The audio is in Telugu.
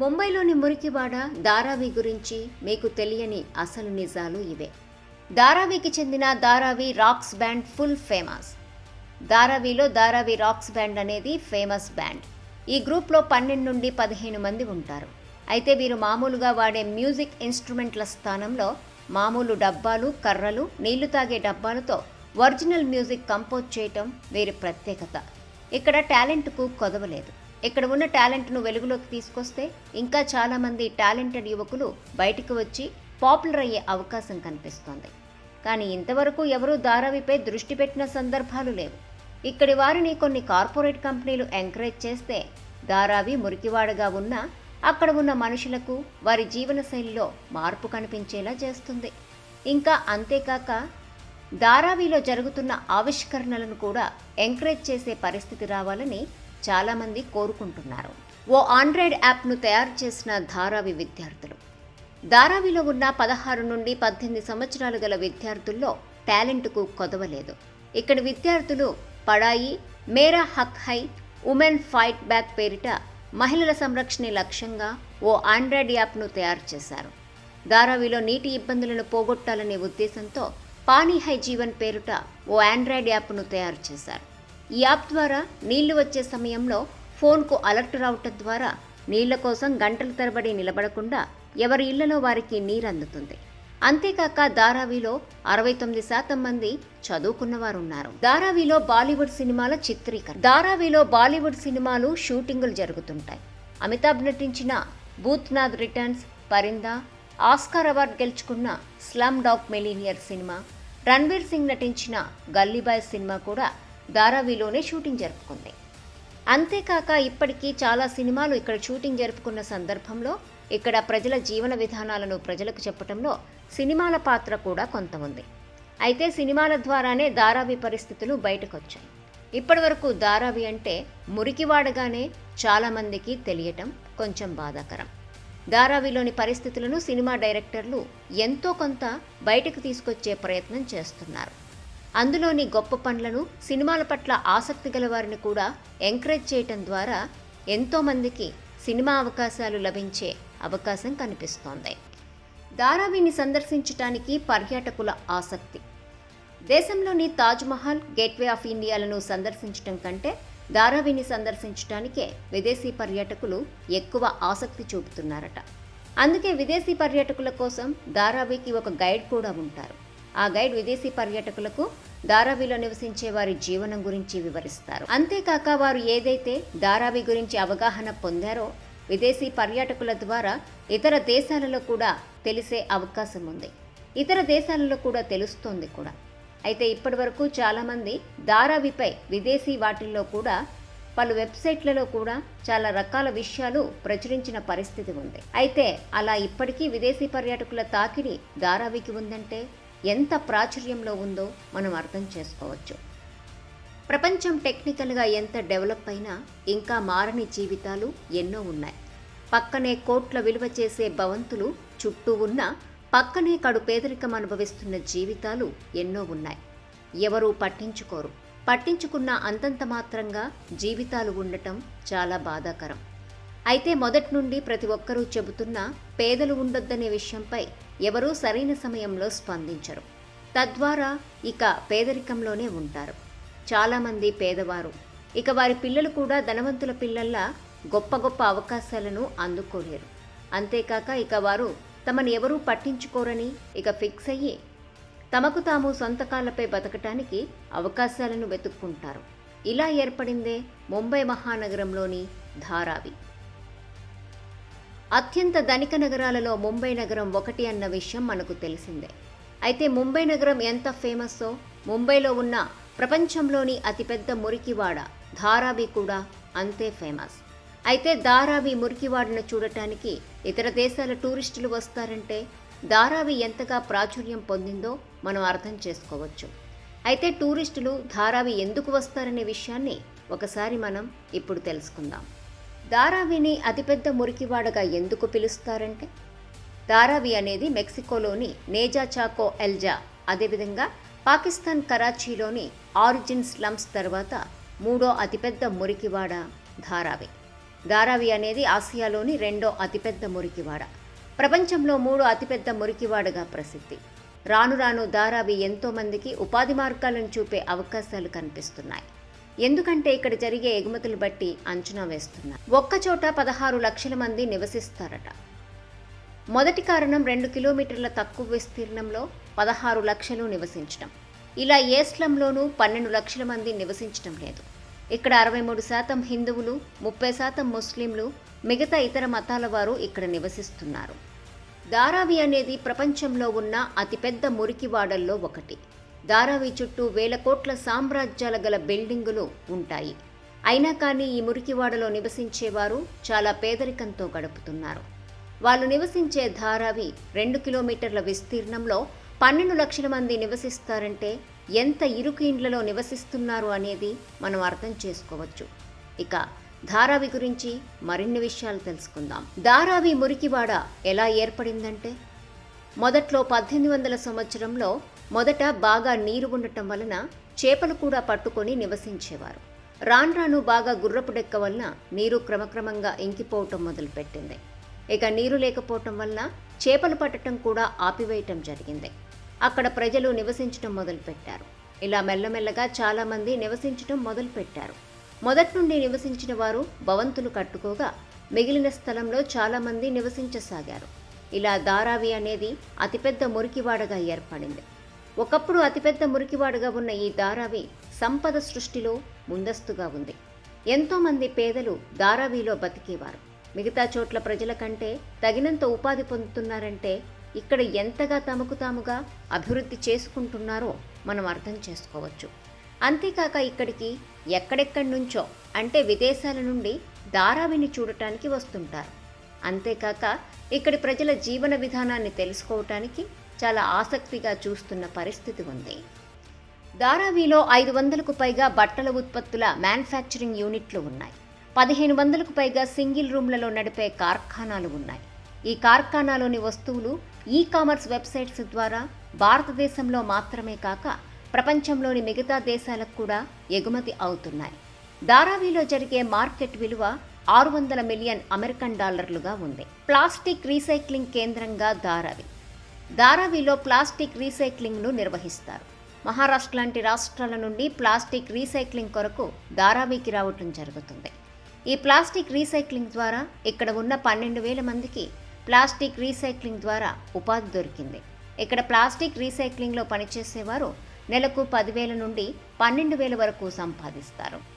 ముంబైలోని మురికివాడ ధారావి గురించి మీకు తెలియని అసలు నిజాలు ఇవే. ధారావికి చెందిన Dharavi Rocks band full famous. ధారావిలో Dharavi Rocks band అనేది ఫేమస్ బ్యాండ్. ఈ గ్రూప్లో పన్నెండు నుండి పదిహేను మంది ఉంటారు. అయితే వీరు మామూలుగా వాడే మ్యూజిక్ ఇన్స్ట్రుమెంట్ల స్థానంలో మామూలు డబ్బాలు కర్రలు నీళ్ళు తాగే డబ్బాలతో ఒరిజినల్ మ్యూజిక్ కంపోజ్ చేయటం వీరి ప్రత్యేకత. ఇక్కడ టాలెంట్కు కొదవలేదు. ఇక్కడ ఉన్న టాలెంట్ను వెలుగులోకి తీసుకొస్తే ఇంకా చాలామంది టాలెంటెడ్ యువకులు బయటికి వచ్చి పాపులర్ అయ్యే అవకాశం కనిపిస్తోంది. కానీ ఇంతవరకు ఎవరూ ధారావిపై దృష్టి పెట్టిన సందర్భాలు లేవు. ఇక్కడి వారిని కొన్ని కార్పొరేట్ కంపెనీలు ఎంకరేజ్ చేస్తే ధారావి మురికివాడగా ఉన్నా అక్కడ ఉన్న మనుషులకు వారి జీవనశైలిలో మార్పు కనిపించేలా చేస్తుంది. ఇంకా అంతేకాక ధారావిలో జరుగుతున్న ఆవిష్కరణలను కూడా ఎంకరేజ్ చేసే పరిస్థితి రావాలని చాలామంది కోరుకుంటున్నారు. ఓ ఆండ్రాయిడ్ యాప్ను తయారు చేసిన ధారావి విద్యార్థులు. ధారావిలో ఉన్న పదహారు నుండి పద్దెనిమిది సంవత్సరాలు గల విద్యార్థుల్లో టాలెంట్కు కొదవలేదు. ఇక్కడ విద్యార్థులు పడాయి మేరా హక్ హై ఉమెన్ ఫైట్ బ్యాక్ పేరిట మహిళల సంరక్షణ లక్ష్యంగా ఓ ఆండ్రాయిడ్ యాప్ను తయారు చేశారు. ధారావిలో నీటి ఇబ్బందులను పోగొట్టాలనే ఉద్దేశంతో పానీ హై జీవన్ పేరుట ఓ ఆండ్రాయిడ్ యాప్ను తయారు చేశారు. ఈ యాప్ ద్వారా నీళ్ళు వచ్చే సమయంలో ఫోన్కు అలర్ట్ రావటం ద్వారా నీళ్ళ కోసం గంటల తరబడి నిలబడకుండా ఎవరి ఇళ్ళలో వారికి నీరు అందుతుంది. అంతేకాక ధారావిలో అరవై తొమ్మిది శాతం మంది చదువుకున్నవారున్నారు. ధారావిలో బాలీవుడ్ సినిమాల చిత్రీకరణ. ధారావిలో బాలీవుడ్ సినిమాలు షూటింగులు జరుగుతుంటాయి. అమితాబ్ నటించిన Bhoothnath Returns Parinda Oscar award గెలుచుకున్న Slumdog Millionaire cinema Ranveer Singh నటించిన గల్లీబాయ్ సినిమా కూడా ధారావిలోనే షూటింగ్ జరుపుకుంది. అంతేకాక ఇప్పటికీ చాలా సినిమాలు ఇక్కడ షూటింగ్ జరుపుకున్న సందర్భంలో ఇక్కడ ప్రజల జీవన విధానాలను ప్రజలకు చెప్పడంలో సినిమాల పాత్ర కూడా కొంత ఉంది అయితే సినిమాల ద్వారానే ధారావి పరిస్థితులు బయటకొచ్చాయి. ఇప్పటివరకు ధారావి అంటే మురికివాడగానే చాలామందికి తెలియటం కొంచెం బాధాకరం. ధారావిలోని పరిస్థితులను సినిమా డైరెక్టర్లు ఎంతో కొంత బయటకు తీసుకొచ్చే ప్రయత్నం చేస్తున్నారు. అందులోని గొప్ప పనులను సినిమాల పట్ల ఆసక్తి గల వారిని కూడా ఎంకరేజ్ చేయటం ద్వారా ఎంతోమందికి సినిమా అవకాశాలు లభించే అవకాశం కనిపిస్తోంది. ధారావిని సందర్శించటానికి పర్యాటకుల ఆసక్తి. దేశంలోని తాజ్మహల్ గేట్వే ఆఫ్ ఇండియాలను సందర్శించటం కంటే ధారావిని సందర్శించటానికే విదేశీ పర్యాటకులు ఎక్కువ ఆసక్తి చూపుతున్నారట. అందుకే విదేశీ పర్యాటకుల కోసం ధారావికి ఒక గైడ్ కూడా ఉంటారు. ఆ గైడ్ విదేశీ పర్యాటకులకు ధారావిలో నివసించే వారి జీవనం గురించి వివరిస్తారు. అంతేకాక వారు ఏదైతే ధారావి గురించి అవగాహన పొందారో విదేశీ పర్యాటకుల ద్వారా ఇతర దేశాలలో కూడా తెలిసే అవకాశం ఉంది. ఇతర దేశాలలో కూడా తెలుస్తోంది కూడా. అయితే ఇప్పటివరకు చాలామంది ధారావిపై విదేశీ వాటిల్లో కూడా పలు వెబ్సైట్లలో కూడా చాలా రకాల విషయాలు ప్రచురించిన పరిస్థితి ఉంది. అయితే అలా ఇప్పటికీ విదేశీ పర్యాటకుల తాకిడి ధారావికి ఉందంటే? ఎంత ప్రాచుర్యంలో ఉందో మనం అర్థం చేసుకోవచ్చు. ప్రపంచం టెక్నికల్గా ఎంత డెవలప్ అయినా ఇంకా మారని జీవితాలు ఎన్నో ఉన్నాయి. పక్కనే కోట్ల విలువ చేసే భవంతులు చుట్టూ ఉన్న పక్కనే కడు పేదరికం అనుభవిస్తున్న జీవితాలు ఎన్నో ఉన్నాయి. ఎవరూ పట్టించుకోరు. పట్టించుకున్న అంతంత మాత్రంగా జీవితాలు ఉండటం చాలా బాధాకరం. అయితే మొదటి నుండి ప్రతి ఒక్కరూ చెబుతున్న పేదలు ఉండొద్దనే విషయంపై ఎవరూ సరైన సమయంలో స్పందించరు. తద్వారా ఇక పేదరికంలోనే ఉంటారు. చాలామంది పేదవారు. ఇక వారి పిల్లలు కూడా ధనవంతుల పిల్లల్లా గొప్ప గొప్ప అవకాశాలను అందుకోలేరు. అంతేకాక ఇక వారు తమను ఎవరూ పట్టించుకోరని ఇక ఫిక్స్ అయ్యి తమకు తాము సొంత కాళ్ళపై బతకటానికి అవకాశాలను వెతుక్కుంటారు. ఇలా ఏర్పడిందే ముంబై మహానగరంలోని ధారావి. అత్యంత ధనిక నగరాలలో ముంబై నగరం ఒకటి అన్న విషయం మనకు తెలిసిందే. అయితే ముంబై నగరం ఎంత ఫేమస్సో ముంబైలో ఉన్న ప్రపంచంలోని అతిపెద్ద మురికివాడ ధారావి కూడా అంతే ఫేమస్. అయితే ధారావి మురికివాడను చూడటానికి ఇతర దేశాల టూరిస్టులు వస్తారంటే ధారావి ఎంతగా ప్రాచుర్యం పొందిందో మనం అర్థం చేసుకోవచ్చు. అయితే టూరిస్టులు ధారావి ఎందుకు వస్తారనే విషయాన్ని ఒకసారి మనం ఇప్పుడు తెలుసుకుందాం. ధారావిని అతిపెద్ద మురికివాడగా ఎందుకు పిలుస్తారంటే? ధారావి అనేది మెక్సికోలోని నేజా చాకో ఎల్జా అదేవిధంగా పాకిస్తాన్ కరాచీలోని ఆరిజిన్ స్లమ్స్ తర్వాత మూడో అతిపెద్ద మురికివాడ ధారావి ధారావి అనేది ఆసియాలోని రెండో అతిపెద్ద మురికివాడ. ప్రపంచంలో మూడో అతిపెద్ద మురికివాడగా ప్రసిద్ధి. రాను రాను ధారావి ఎంతోమందికి ఉపాధి మార్గాలను చూపే అవకాశాలు కనిపిస్తున్నాయి. ఎందుకంటే ఇక్కడ జరిగే ఎగుమతులు బట్టి అంచనా వేస్తున్నారు. ఒక్కచోట పదహారు లక్షల మంది నివసిస్తారట. మొదటి కారణం రెండు కిలోమీటర్ల తక్కువ విస్తీర్ణంలో పదహారు లక్షలు నివసించడం. ఇలా ఏ స్లంలోనూ పన్నెండు లక్షల మంది నివసించడం లేదు. ఇక్కడ అరవై మూడు శాతం హిందువులు ముప్పై శాతం ముస్లింలు మిగతా ఇతర మతాల వారు ఇక్కడ నివసిస్తున్నారు. ధారావి అనేది ప్రపంచంలో ఉన్న అతిపెద్ద మురికివాడల్లో ఒకటి. ధారావి చుట్టూ వేల కోట్ల సామ్రాజ్యాల గల బిల్డింగులు ఉంటాయి. అయినా కానీ ఈ మురికివాడలో నివసించేవారు చాలా పేదరికంతో గడుపుతున్నారు. వాళ్ళు నివసించే ధారావి రెండు కిలోమీటర్ల విస్తీర్ణంలో పన్నెండు లక్షల మంది నివసిస్తారంటే ఎంత ఇరుకు ఇండ్లలో నివసిస్తున్నారు అనేది మనం అర్థం చేసుకోవచ్చు. ఇక ధారావి గురించి మరిన్ని విషయాలు తెలుసుకుందాం. ధారావి మురికివాడ ఎలా ఏర్పడిందంటే మొదట్లో పద్దెనిమిది వందల సంవత్సరంలో మొదట బాగా నీరు ఉండటం వలన చేపలు కూడా పట్టుకొని నివసించేవారు. రాను రాను బాగా గుర్రపు డెక్క వలన నీరు క్రమక్రమంగా ఇంకిపోవటం మొదలుపెట్టింది. ఇక నీరు లేకపోవటం వలన చేపలు పట్టడం కూడా ఆపివేయటం జరిగింది. అక్కడ ప్రజలు నివసించటం మొదలుపెట్టారు. ఇలా మెల్లమెల్లగా చాలామంది నివసించటం మొదలుపెట్టారు. మొదటి నుండి నివసించిన వారు భవంతులు కట్టుకోగా మిగిలిన స్థలంలో చాలామంది నివసించసాగారు. ఇలా ధారావి అనేది అతిపెద్ద మురికివాడగా ఏర్పడింది. ఒకప్పుడు అతిపెద్ద మురికివాడుగా ఉన్న ఈ ధారావి సంపద సృష్టిలో ముందస్తుగా ఉంది. ఎంతోమంది పేదలు ధారావిలో బతికేవారు. మిగతా చోట్ల ప్రజల కంటే తగినంత ఉపాధి పొందుతున్నారంటే ఇక్కడ ఎంతగా తమకు తాముగా అభివృద్ధి చేసుకుంటున్నారో మనం అర్థం చేసుకోవచ్చు. అంతేకాక ఇక్కడికి ఎక్కడెక్కడి నుంచో అంటే విదేశాల నుండి ధారావిని చూడటానికి వస్తుంటారు. అంతేకాక ఇక్కడి ప్రజల జీవన విధానాన్ని తెలుసుకోవటానికి చాలా ఆసక్తిగా చూస్తున్న పరిస్థితి ఉంది. ధారావిలో ఐదు వందలకు పైగా బట్టల ఉత్పత్తుల మ్యానుఫ్యాక్చరింగ్ యూనిట్లు ఉన్నాయి. పదిహేను వందలకు పైగా సింగిల్ రూమ్లలో నడిపే కార్ఖానాలు ఉన్నాయి. ఈ కార్ఖానాలోని వస్తువులు ఈ కామర్స్ వెబ్సైట్స్ ద్వారా భారతదేశంలో మాత్రమే కాక ప్రపంచంలోని మిగతా దేశాలకు కూడా ఎగుమతి అవుతున్నాయి. ధారావిలో జరిగే మార్కెట్ విలువ ఆరు వందల మిలియన్ అమెరికన్ డాలర్లుగా ఉంది. ప్లాస్టిక్ రీసైక్లింగ్ కేంద్రంగా ధారావి. ధారావిలో ప్లాస్టిక్ రీసైక్లింగ్ను నిర్వహిస్తారు. మహారాష్ట్ర లాంటి రాష్ట్రాల నుండి ప్లాస్టిక్ రీసైక్లింగ్ కొరకు ధారావికి రావటం జరుగుతుంది. ఈ ప్లాస్టిక్ రీసైక్లింగ్ ద్వారా ఇక్కడ ఉన్న పన్నెండు వేల మందికి ప్లాస్టిక్ రీసైక్లింగ్ ద్వారా ఉపాధి దొరికింది. ఇక్కడ ప్లాస్టిక్ రీసైక్లింగ్లో పనిచేసేవారు నెలకు పదివేల నుండి పన్నెండు వేల వరకు సంపాదిస్తారు.